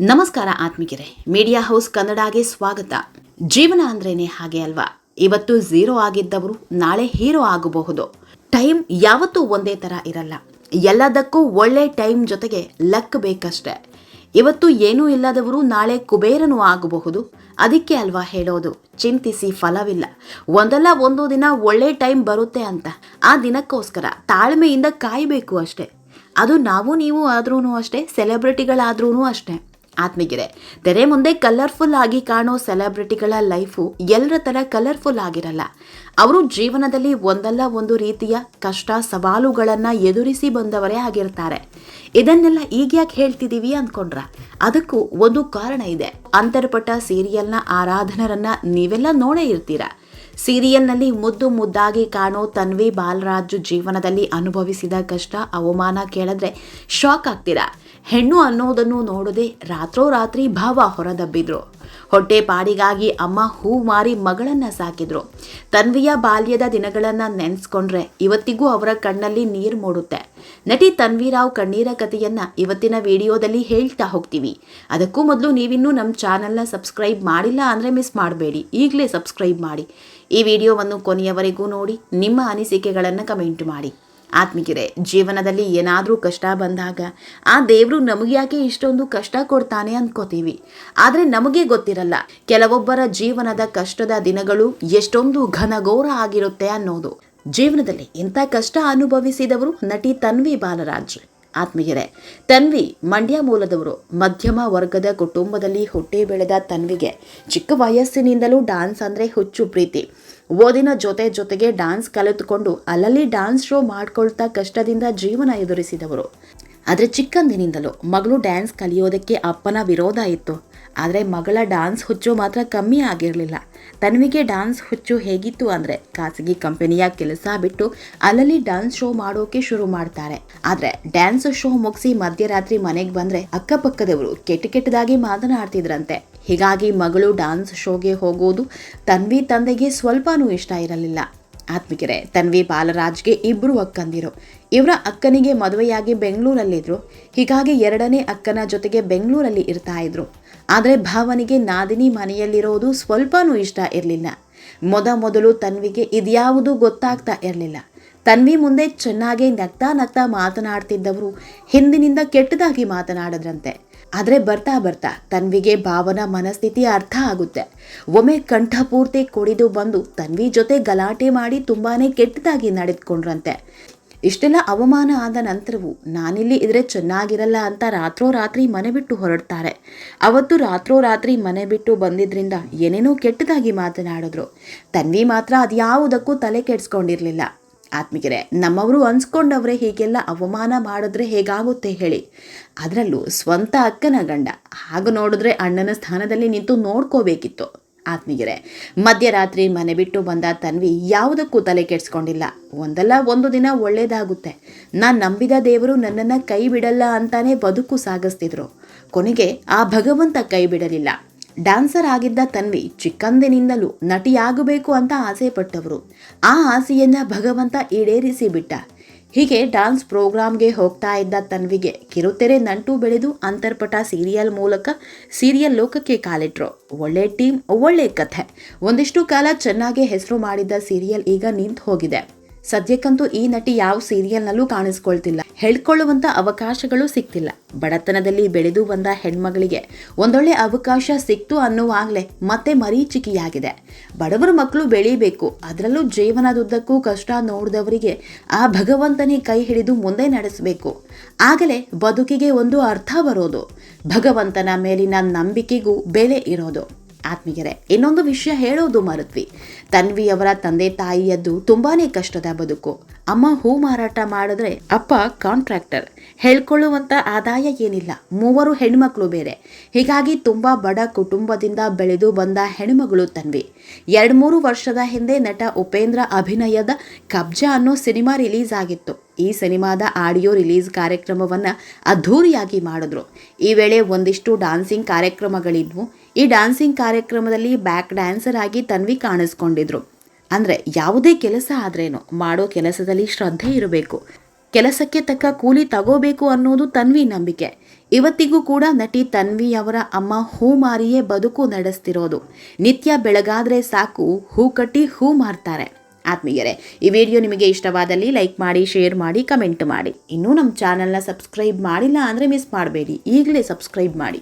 ನಮಸ್ಕಾರ ಆತ್ಮಿಕರೇ media house ಕನ್ನಡಗೆ ಸ್ವಾಗತ. ಜೀವನ ಅಂದ್ರೇನೆ ಹಾಗೆ ಅಲ್ವಾ? ಇವತ್ತು ಝೀರೋ ಆಗಿದ್ದವರು ನಾಳೆ ಹೀರೋ ಆಗಬಹುದು. ಟೈಮ್ ಯಾವತ್ತೂ ಒಂದೇ ಥರ ಇರಲ್ಲ. ಎಲ್ಲದಕ್ಕೂ ಒಳ್ಳೆ ಟೈಮ್ ಜೊತೆಗೆ ಲಕ್ ಬೇಕಷ್ಟೆ. ಇವತ್ತು ಏನೂ ಇಲ್ಲದವರು ನಾಳೆ ಕುಬೇರನೂ ಆಗಬಹುದು. ಅದಕ್ಕೆ ಅಲ್ವಾ ಹೇಳೋದು? ಚಿಂತಿಸಿ ಫಲವಿಲ್ಲ. ಒಂದಲ್ಲ ಒಂದು ದಿನ ಒಳ್ಳೆ ಟೈಮ್ ಬರುತ್ತೆ ಅಂತ. ಆ ದಿನಕ್ಕೋಸ್ಕರ ತಾಳ್ಮೆಯಿಂದ ಕಾಯಬೇಕು ಅಷ್ಟೆ. ಅದು ನಾವು ನೀವು ಆದ್ರೂ ಅಷ್ಟೇ ಸೆಲೆಬ್ರಿಟಿಗಳಾದ್ರೂ ಅಷ್ಟೇ. ಆತ್ಮೀಗೆರೆ ತೆರೆ ಮುಂದೆ ಕಲರ್ಫುಲ್ ಆಗಿ ಕಾಣೋ ಸೆಲೆಬ್ರಿಟಿಗಳ ಲೈಫು ಎಲ್ಲರ ಥರ ಕಲರ್ಫುಲ್ ಆಗಿರಲ್ಲ. ಅವರು ಜೀವನದಲ್ಲಿ ಒಂದಲ್ಲ ಒಂದು ರೀತಿಯ ಕಷ್ಟ ಸವಾಲುಗಳನ್ನು ಎದುರಿಸಿ ಬಂದವರೇ ಆಗಿರ್ತಾರೆ. ಇದನ್ನೆಲ್ಲ ಈಗ ಯಾಕೆ ಹೇಳ್ತಿದ್ದೀವಿ ಅಂದ್ಕೊಂಡ್ರ ಅದಕ್ಕೂ ಒಂದು ಕಾರಣ ಇದೆ. ಅಂತರ್ಪಟ ಸೀರಿಯಲ್ನ ಆರಾಧನರನ್ನ ನೀವೆಲ್ಲ ನೋಡೇ ಇರ್ತೀರ. ಸೀರಿಯಲ್ನಲ್ಲಿ ಮುದ್ದು ಮುದ್ದಾಗಿ ಕಾಣೋ ತನ್ವಿ ಬಾಲರಾಜು ಜೀವನದಲ್ಲಿ ಅನುಭವಿಸಿದ ಕಷ್ಟ, ಅವಮಾನ ಕೇಳಿದ್ರೆ ಶಾಕ್ ಆಗ್ತೀರಾ. ಹೆಣ್ಣು ಅನ್ನೋದನ್ನು ನೋಡದೆ ರಾತ್ರೋರಾತ್ರಿ ಭಾವ ಹೊರದಬ್ಬಿದ್ರು. ಹೊಟ್ಟೆ ಪಾಡಿಗಾಗಿ ಅಮ್ಮ ಹೂ ಮಾರಿ ಮಗಳನ್ನ ಸಾಕಿದ್ರು. ತನ್ವಿಯ ಬಾಲ್ಯದ ದಿನಗಳನ್ನ ನೆನೆಸ್ಕೊಂಡ್ರೆ ಇವತ್ತಿಗೂ ಅವರ ಕಣ್ಣಲ್ಲಿ ನೀರು ಮೂಡುತ್ತೆ. ನಟಿ ತನ್ವಿರಾವ್ ಕಣ್ಣೀರ ಕಥೆಯನ್ನ ಇವತ್ತಿನ ವಿಡಿಯೋದಲ್ಲಿ ಹೇಳ್ತಾ ಹೋಗ್ತೀವಿ. ಅದಕ್ಕೂ ಮೊದಲು ನೀವಿನ್ನೂ ನಮ್ಮ ಚಾನಲ್ನ ಸಬ್ಸ್ಕ್ರೈಬ್ ಮಾಡಿಲ್ಲ ಅಂದರೆ ಮಿಸ್ ಮಾಡಬೇಡಿ. ಈಗಲೇ ಸಬ್ಸ್ಕ್ರೈಬ್ ಮಾಡಿ. ಈ ವಿಡಿಯೋವನ್ನು ಕೊನೆಯವರೆಗೂ ನೋಡಿ, ನಿಮ್ಮ ಅನಿಸಿಕೆಗಳನ್ನು ಕಮೆಂಟ್ ಮಾಡಿ. ಆತ್ಮಿಕರೆ, ಜೀವನದಲ್ಲಿ ಏನಾದರೂ ಕಷ್ಟ ಬಂದಾಗ ಆ ದೇವರು ನಮಗೆ ಯಾಕೆ ಇಷ್ಟೊಂದು ಕಷ್ಟ ಕೊಡ್ತಾನೆ ಅಂದ್ಕೋತೀವಿ ಆದರೆ ನಮಗೆ ಗೊತ್ತಿರಲ್ಲ, ಕೆಲವೊಬ್ಬರ ಜೀವನದ ಕಷ್ಟದ ದಿನಗಳು ಎಷ್ಟೊಂದು ಘನಘೋರ ಆಗಿರುತ್ತೆ ಅನ್ನೋದು. ಜೀವನದಲ್ಲಿ ಇಂಥ ಕಷ್ಟ ಅನುಭವಿಸಿದವರು ನಟಿ ತನ್ವಿ ಬಾಲರಾಜ್. ಆತ್ಮೀಯರೇ ತನ್ವಿ ಮಂಡ್ಯ ಮೂಲದವರು ಮಧ್ಯಮ ವರ್ಗದ ಕುಟುಂಬದಲ್ಲಿ ಹುಟ್ಟಿ ಬೆಳೆದ ತನ್ವಿಗೆ ಚಿಕ್ಕ ವಯಸ್ಸಿನಿಂದಲೂ ಡಾನ್ಸ್ ಅಂದರೆ ಹುಚ್ಚು ಪ್ರೀತಿ. ಓದಿನ ಜೊತೆ ಜೊತೆಗೆ ಡ್ಯಾನ್ಸ್ ಕಲಿತುಕೊಂಡು ಅಲ್ಲಲ್ಲಿ ಡ್ಯಾನ್ಸ್ ಶೋ ಮಾಡ್ಕೊಳ್ತಾ ಕಷ್ಟದಿಂದ ಜೀವನ ಎದುರಿಸಿದವರು. ಆದರೆ ಚಿಕ್ಕಂದಿನಿಂದಲೂ ಮಗಳು ಡ್ಯಾನ್ಸ್ ಕಲಿಯೋದಕ್ಕೆ ಅಪ್ಪನ ವಿರೋಧ ಇತ್ತು. ಆದರೆ ಮಗಳ ಡಾನ್ಸ್ ಹುಚ್ಚು ಮಾತ್ರ ಕಮ್ಮಿ ಆಗಿರಲಿಲ್ಲ. ತನ್ವಿಗೆ ಡಾನ್ಸ್ ಹುಚ್ಚು ಹೇಗಿತ್ತು ಅಂದರೆ ಖಾಸಗಿ ಕಂಪನಿಯ ಕೆಲಸ ಬಿಟ್ಟು ಅಲ್ಲಲ್ಲಿ ಡಾನ್ಸ್ ಶೋ ಮಾಡೋಕೆ ಶುರು ಮಾಡ್ತಾರೆ. ಆದರೆ ಡ್ಯಾನ್ಸ್ ಶೋ ಮುಗಿಸಿ ಮಧ್ಯರಾತ್ರಿ ಮನೆಗೆ ಬಂದರೆ ಅಕ್ಕಪಕ್ಕದವರು ಕೆಟ್ಟ ಕೆಟ್ಟದಾಗಿ ಮಾತನಾಡ್ತಿದ್ರಂತೆ. ಹೀಗಾಗಿ ಮಗಳು ಡಾನ್ಸ್ ಶೋಗೆ ಹೋಗೋದು ತನ್ವಿ ತಂದೆಗೆ ಸ್ವಲ್ಪನೂ ಇಷ್ಟ ಇರಲಿಲ್ಲ. ಆತ್ಮಿಕರೆ ತನ್ವಿ ಬಾಲರಾಜ್ಗೆ ಇಬ್ಬರು ಅಕ್ಕಂದಿರು. ಇವರ ಅಕ್ಕನಿಗೆ ಮದುವೆಯಾಗಿ ಬೆಂಗಳೂರಲ್ಲಿದ್ದರು ಹೀಗಾಗಿ ಎರಡನೇ ಅಕ್ಕನ ಜೊತೆಗೆ ಬೆಂಗಳೂರಲ್ಲಿ ಇರ್ತಾ ಇದ್ರು. ಆದರೆ ಭಾವನಿಗೆ ನಾದಿನಿ ಮನೆಯಲ್ಲಿರೋದು ಸ್ವಲ್ಪನೂ ಇಷ್ಟ ಇರಲಿಲ್ಲ. ಮೊದ ಮೊದಲು ತನ್ವಿಗೆ ಇದ್ಯಾವುದೂ ಗೊತ್ತಾಗ್ತಾ ಇರಲಿಲ್ಲ. ತನ್ವಿ ಮುಂದೆ ಚೆನ್ನಾಗಿ ನಗ್ತಾ ನಗ್ತಾ ಮಾತನಾಡ್ತಿದ್ದವರು ಹಿಂದಿನಿಂದ ಕೆಟ್ಟದಾಗಿ ಮಾತನಾಡದ್ರಂತೆ. ಆದರೆ ಬರ್ತಾ ಬರ್ತಾ ತನ್ವಿಗೆ ಭಾವನ ಮನಸ್ಥಿತಿ ಅರ್ಥ ಆಗುತ್ತೆ. ಒಮ್ಮೆ ಕಂಠಪೂರ್ತಿ ಕುಡಿದು ಬಂದು ತನ್ವಿ ಜೊತೆ ಗಲಾಟೆ ಮಾಡಿ ತುಂಬಾನೇ ಕೆಟ್ಟದಾಗಿ ನಡೆದುಕೊಂಡ್ರಂತೆ. ಇಷ್ಟೆಲ್ಲ ಅವಮಾನ ಆದ ನಂತರವೂ ನಾನಿಲ್ಲಿ ಇದ್ರೆ ಚೆನ್ನಾಗಿರಲ್ಲ ಅಂತ ರಾತ್ರೋರಾತ್ರಿ ಮನೆ ಬಿಟ್ಟು ಹೊರಡ್ತಾರೆ. ಅವತ್ತು ರಾತ್ರೋರಾತ್ರಿ ಮನೆ ಬಿಟ್ಟು ಬಂದಿದ್ರಿಂದ ಏನೇನೋ ಕೆಟ್ಟದಾಗಿ ಮಾತನಾಡಿದ್ರು. ತನ್ವಿ ಮಾತ್ರ ಅದ್ಯಾವುದಕ್ಕೂ ತಲೆ ಕೆಡ್ಸ್ಕೊಂಡಿರ್ಲಿಲ್ಲ. ಆತ್ಮಿಕರೇ, ನಮ್ಮವರು ಅನ್ಸ್ಕೊಂಡವ್ರೆ ಹೀಗೆಲ್ಲ ಅವಮಾನ ಮಾಡಿದ್ರೆ ಹೇಗಾಗುತ್ತೆ ಹೇಳಿ. ಅದರಲ್ಲೂ ಸ್ವಂತ ಅಕ್ಕನ ಗಂಡ, ಹಾಗೆ ನೋಡಿದ್ರೆ ಅಣ್ಣನ ಸ್ಥಾನದಲ್ಲಿ ನಿಂತು ನೋಡ್ಕೋಬೇಕಿತ್ತು. ಆತ್ಮೀಯರೇ ಮಧ್ಯರಾತ್ರಿ ಮನೆ ಬಿಟ್ಟು ಬಂದ ತನ್ವಿ ಯಾವುದಕ್ಕೂ ತಲೆ ಕೆಡಿಸ್ಕೊಂಡಿಲ್ಲ. ಒಂದಲ್ಲ ಒಂದು ದಿನ ಒಳ್ಳೇದಾಗುತ್ತೆ. ನಾನು ನಂಬಿದ ದೇವರು ನನ್ನನ್ನು ಕೈ ಬಿಡಲ್ಲ ಅಂತಾನೆ ಬದುಕು ಸಾಗಿಸ್ತಿದ್ರು. ಕೊನೆಗೆ ಆ ಭಗವಂತ ಕೈ ಬಿಡಲಿಲ್ಲ. ಡ್ಯಾನ್ಸರ್ ಆಗಿದ್ದ ತನ್ವಿ ಚಿಕ್ಕಂದಿನಿಂದಲೂ ನಟಿಯಾಗಬೇಕು ಅಂತ ಆಸೆ ಪಟ್ಟವರು ಆ ಆಸೆಯನ್ನ ಭಗವಂತ ಈಡೇರಿಸಿ ಬಿಟ್ಟ ಹೀಗೆ ಡಾನ್ಸ್ ಪ್ರೋಗ್ರಾಮ್ಗೆ ಹೋಗ್ತಾ ಇದ್ದ ತನ್ವಿಗೆ ಕಿರುತೆರೆ ನಂಟು ಬೆಳೆದು ಅಂತರ್ಪಟ ಸೀರಿಯಲ್ ಮೂಲಕ ಸೀರಿಯಲ್ ಲೋಕಕ್ಕೆ ಕಾಲಿಟ್ರು. ಒಳ್ಳೆ ಟೀಮ್, ಒಳ್ಳೆ ಕಥೆ. ಒಂದಿಷ್ಟು ಕಾಲ ಚೆನ್ನಾಗಿ ಹೆಸರು ಮಾಡಿದ್ದ ಸೀರಿಯಲ್ ಈಗ ನಿಂತು ಹೋಗಿದೆ ಸದ್ಯಕ್ಕಂತೂ ಈ ನಟಿ ಯಾವ ಸೀರಿಯಲ್ನಲ್ಲೂ ಕಾಣಿಸ್ಕೊಳ್ತಿಲ್ಲ. ಹೇಳ್ಕೊಳ್ಳುವಂತ ಅವಕಾಶಗಳು ಸಿಗ್ತಿಲ್ಲ ಬಡತನದಲ್ಲಿ ಬೆಳೆದು ಬಂದ ಹೆಣ್ಮಗಳಿಗೆ ಒಂದೊಳ್ಳೆ ಅವಕಾಶ ಸಿಕ್ತು ಅನ್ನುವಾಗಲೇ ಮತ್ತೆ ಮರೀಚಿಕೆಯಾಗಿದೆ. ಬಡವರ ಮಕ್ಕಳು ಬೆಳೀಬೇಕು, ಅದರಲ್ಲೂ ಜೀವನದುದ್ದಕ್ಕೂ ಕಷ್ಟ ನೋಡಿದವರಿಗೆ ಆ ಭಗವಂತನೇ ಕೈ ಹಿಡಿದು ಮುಂದೆ ನಡೆಸಬೇಕು. ಆಗಲೇ ಬದುಕಿಗೆ ಒಂದು ಅರ್ಥ ಬರೋದು, ಭಗವಂತನ ಮೇಲಿನ ನಂಬಿಕೆಗೂ ಬೆಲೆ ಇರೋದು. ಆತ್ಮೀಯರೇ, ಇನ್ನೊಂದು ವಿಷಯ ಹೇಳೋದು ಮರುತ್ವಿ. ತನ್ವಿಯವರ ತಂದೆ ತಾಯಿಯದ್ದು ತುಂಬಾನೇ ಕಷ್ಟದ ಬದುಕು. ಅಮ್ಮ ಹೂ ಮಾರಾಟ ಮಾಡಿದ್ರೆ ಅಪ್ಪ ಕಾಂಟ್ರಾಕ್ಟರ್. ಹೇಳ್ಕೊಳ್ಳುವಂಥ ಆದಾಯ ಏನಿಲ್ಲ. ಮೂವರು ಹೆಣ್ಮಕ್ಳು ಬೇರೆ. ಹೀಗಾಗಿ ತುಂಬ ಬಡ ಕುಟುಂಬದಿಂದ ಬೆಳೆದು ಬಂದ ಹೆಣ್ಮಗಳು ತನ್ವಿ. ಎರಡು ಮೂರು ವರ್ಷದ ಹಿಂದೆ ನಟ ಉಪೇಂದ್ರ ಅಭಿನಯದ ಕಬ್ಜಾ ಅನ್ನೋ ಸಿನಿಮಾ ರಿಲೀಸ್ ಆಗಿತ್ತು. ಈ ಸಿನಿಮಾದ ಆಡಿಯೋ ರಿಲೀಸ್ ಕಾರ್ಯಕ್ರಮವನ್ನು ಅದ್ಧೂರಿಯಾಗಿ ಮಾಡಿದ್ರು. ಈ ವೇಳೆ ಒಂದಿಷ್ಟು ಡಾನ್ಸಿಂಗ್ ಕಾರ್ಯಕ್ರಮಗಳಿದ್ವು. ಈ ಡಾನ್ಸಿಂಗ್ ಕಾರ್ಯಕ್ರಮದಲ್ಲಿ ಬ್ಯಾಕ್ ಡ್ಯಾನ್ಸರ್ ಆಗಿ ತನ್ವಿ ಕಾಣಿಸ್ಕೊಂಡಿದ್ರು. ಅಂದರೆ ಯಾವುದೇ ಕೆಲಸ ಆದ್ರೇನು, ಮಾಡೋ ಕೆಲಸದಲ್ಲಿ ಶ್ರದ್ಧೆ ಇರಬೇಕು. ಕೆಲಸಕ್ಕೆ ತಕ್ಕ ಕೂಲಿ ತಗೋಬೇಕು ಅನ್ನೋದು ತನ್ವಿ ನಂಬಿಕೆ. ಇವತ್ತಿಗೂ ಕೂಡ ನಟಿ ತನ್ವಿ ಅವರ ಅಮ್ಮ ಹೂ ಮಾರಿಯೇ ಬದುಕು ನಡೆಸ್ತಿರೋದು. ನಿತ್ಯ ಬೆಳಗಾದ್ರೆ ಸಾಕು, ಹೂ ಕಟ್ಟಿ ಹೂ ಮಾರ್ತಾರೆ. ಆತ್ಮೀಯರೇ, ಈ ವಿಡಿಯೋ ನಿಮಗೆ ಇಷ್ಟವಾದಲ್ಲಿ ಲೈಕ್ ಮಾಡಿ, ಶೇರ್ ಮಾಡಿ, ಕಮೆಂಟ್ ಮಾಡಿ. ಇನ್ನೂ ನಮ್ಮ ಚಾನಲ್ನ ಸಬ್ಸ್ಕ್ರೈಬ್ ಮಾಡಿಲ್ಲ ಅಂದರೆ ಮಿಸ್ ಮಾಡಬೇಡಿ. ಈಗಲೇ ಸಬ್ಸ್ಕ್ರೈಬ್ ಮಾಡಿ.